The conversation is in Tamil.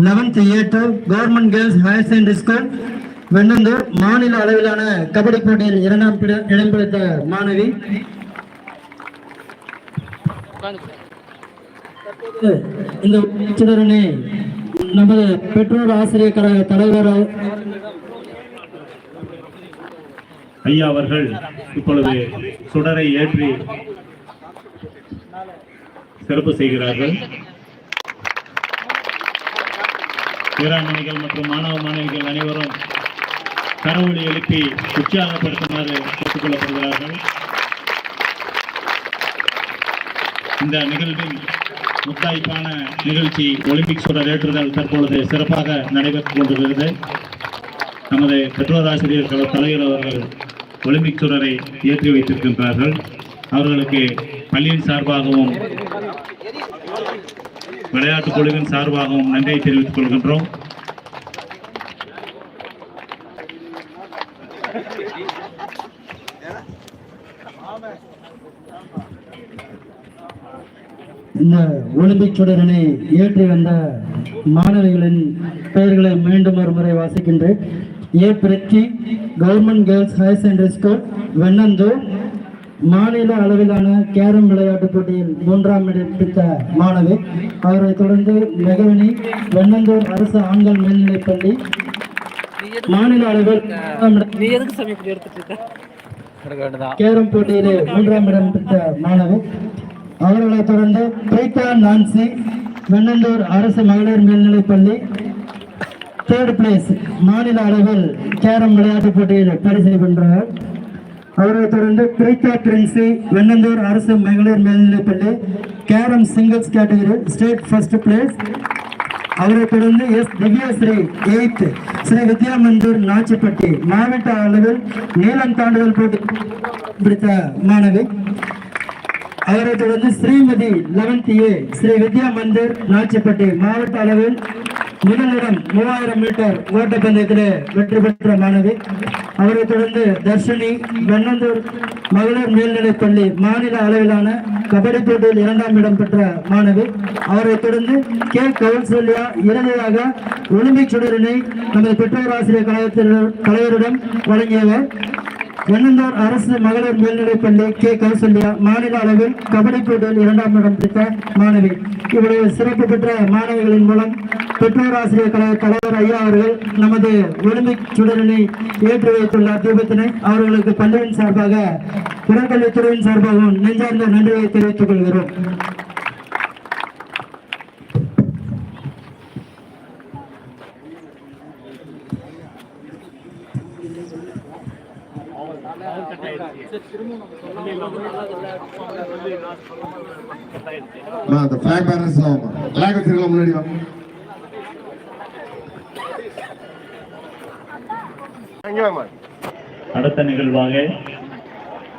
Eleventh A government girls higher secondary school Vennandur மாநில அளவிலான கபடி போட்டியில் இரண்டாம் பிட- இடம் பிடித்த மாணவி இந்த சிலரனை நமது பெற்றோர் ஆசிரியர் கழக தலைவர் ஐயா அவர்கள் இப்பொழுது சுடரை ஏற்றி சிறப்பு செய்கிறார்கள். வீராங்கனைகள் மற்றும் மாணவ மாணவிகள் அனைவரும் கரவொலி எழுப்பி உற்சாகப்படுத்துமாறு கேட்டுக் கொள்ளப்படுகிறார்கள் இந்த நிகழ்வின் முத்தாய்ப்பான நிகழ்ச்சி ஒலிம்பிக் சுடர் ஏற்றுதல் தற்பொழுது சிறப்பாக நடைபெற்றுக் கொண்டிருக்கிறது. நமது பெற்றோர் ஆசிரியர் தலைவர் அவர்கள் ஒலிம்பிக் சுடரை ஏற்றி வைத்திருக்கின்றார்கள். அவர்களுக்கு பள்ளியின் சார்பாகவும் விளையாட்டுக் குழுவின் சார்பாகவும் நன்றியை தெரிவித்துக் கொள்கின்றோம். இந்த ஒலிம்பிக் சுடரனை ஏற்றி வந்த மாணவிகளின் பெயர்களை மீண்டும் ஒரு முறை வாசிக்கின்றேன். A Preethi government girls higher secondary school Vennandur. மாநில அளவிலான கேரம் விளையாட்டுப் போட்டியில் மூன்றாம் இடம் பிடித்த மாணவி. அவரை தொடர்ந்து மெகவனி வெண்ணந்தூர் அரசு ஆண்கள் மேல்நிலைப் பள்ளி. மாநில அளவில் கேரம் போட்டியிலே மூன்றாம் இடம் பெற்ற மாணவி. அவர்களை தொடர்ந்து பிரீதா நான்சி வெண்ணந்தூர் அரசு மகளிர் மேல்நிலைப் பள்ளி தேர்ட் பிளேஸ் மாநில அளவில் கேரம் விளையாட்டுப் போட்டியில் பரிசு வென்றவர் அவரை தொடர்ந்து பிரீதா பிரின்சி வெண்ணந்தூர் அரசு மகளிர் மேல்நிலைப் பள்ளி carrom singles category state first place. அவரை தொடர்ந்து எஸ் திவ்யஸ்ரீ எயித் ஸ்ரீ வித்யா மந்தூர் நாச்சிப்பட்டி மாவட்ட அளவில் நீளம் தாண்டுதல் போட்டி பிடித்த மாணவி. அவரை தொடர்ந்து ஸ்ரீமதி லெவன்த் ஏ ஸ்ரீ வித்யா மந்திர் நாச்சிப்பட்டி மாவட்ட அளவில் முதலிடம் மூவாயிரம் மீட்டர் ஓட்டப்பந்தயத்தில் வெற்றி பெற்ற மாணவி. அவரை தொடர்ந்து தர்ஷினி வெண்ணந்தூர் மகளிர் மேல்நிலைப்பள்ளி மாநில அளவிலான கபடி போட்டியில் இரண்டாம் இடம் பெற்ற மாணவி. அவரை தொடர்ந்து கே. கௌசல்யா இறுதியாக ஒலிம்பிக் சுடரினை நமது பெற்றோர் ஆசிரியர் கழகத்தில் தலைவரிடம் வழங்கியவர். வெள்ளந்தார் அரசு மகளிர் மேல்நிலைப்பள்ளி கே. கௌசல்யா மாநில அளவில் கபடி போட்டியில் இரண்டாம் இடம் பிடித்த மாணவி. இவருடைய சிறப்பு பெற்ற மாணவிகளின் மூலம் பெற்றோர் ஆசிரியர் கழக தலைவர் ஐயா அவர்கள் நமது ஒலிம்பிக் சுடரினை ஏற்றி வைத்துள்ள தீபத்தினை அவர்களுக்கு பள்ளியின் சார்பாக உடற்கல்வித்துறையின் சார்பாகவும் நெஞ்சார்ந்த நன்றியை தெரிவித்துக் கொள்கிறோம். அந்த வச்சிருக்கலாம் முன்னாடி வா. அடுத்த நிகழ்வாக